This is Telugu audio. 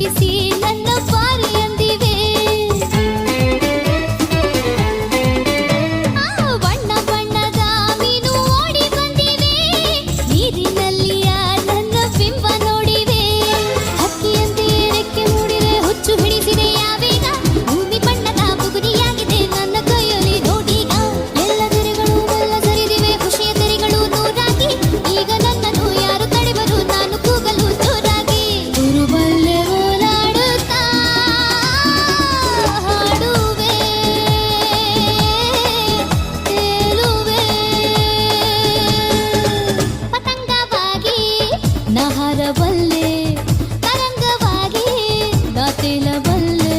किसी मन ನಹರಬಲ್ಲೆ ತರಂಗವಾಗಿ ನತಿಲಬಲ್ಲೆ